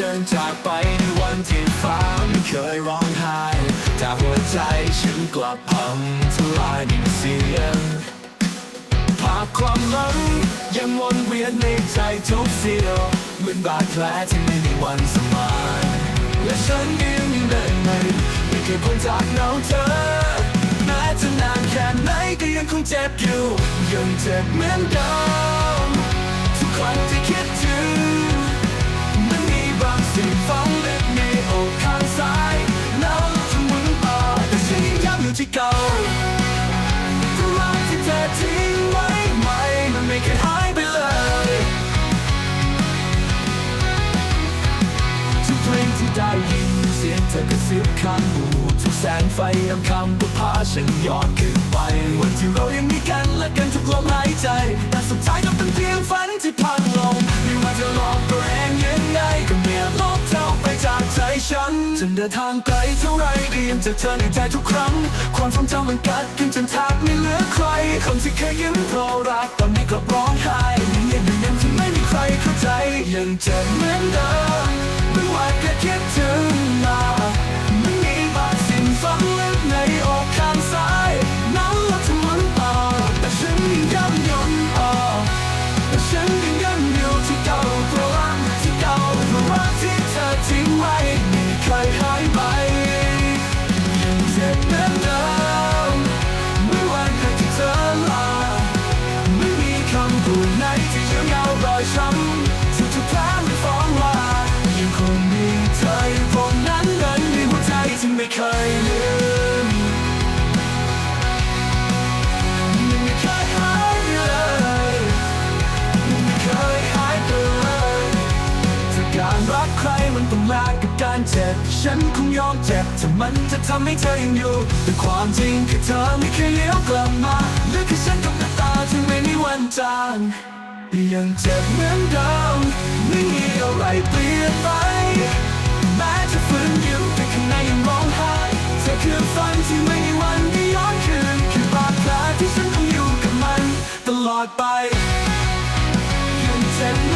เดินจากไปในวันที่ฟ้าไม่เคยร้องไห้แต่หัวใจฉันกลับพังทลายในเสียงภาพความหลังยังวนเวียนในใจทุกเสียวเหมือนบาดแผลที่ไม่มีวันสมานและฉันก็ยังเดินไม่ไม่เคยพ้นจากเงาเธอแม้จะนานแค่ไหนก็ยังคงเจ็บอยู่ยังเจ็บเหมือนเดิม ได้ยินเสียงเธอกระซิบข้างหูทุกแสงไฟยามคำก็พาฉันย้อนขึ้นไป วันที่เรายังมีกันและกันทุกลมหายใจ แต่สุดท้ายก็เป็นเพียงฝันที่พังลงไม่ว่าจะหลอกตัวเองยังไงก็ไม่อาจลบเธอไปจากใจฉันจะเดินทางไกลเท่าไรก็ยังจะเธอในใจทุกครั้ง ความทรงจำมันกัดกินจนแทบไม่เหลือใครคนที่เคยยิ้มเพราะรักตอนนี้กลับร้องไห้เงียบอยู่ยังที่ไม่มีใครเข้าใจยังเจ็บเหมือนเดิม คำพูดไหนที่จะเงารอยช้ำทุกๆแผลไม่ฟ้องว่ายังคงมีเธออยู่ตรงนั้นนั้นในหัวใจที่ไม่เคยลืมยังไม่เคยหายไปเลยยังไม่เคยหายไปเลยถ้าการรักใครมันต้องแลกกับการเจ็บ ฉันคงยอมเจ็บถ้ามันจะทำให้เธอยังอยู่แต่ความจริงคือเธอไม่เคยเลี้ยวกลับมา จางยังเจ็บเหมือนเดิมไม่มีอะไรเปลี่ยนไปแม้จะฝืนยิ้มแต่ข้างในยังร้องไห้เธอคือฝันที่ไม่มีวันได้ย้อนคืนคือบาดแผลที่ฉันต้องอยู่กับมัน ตลอดไปยังเจ็บ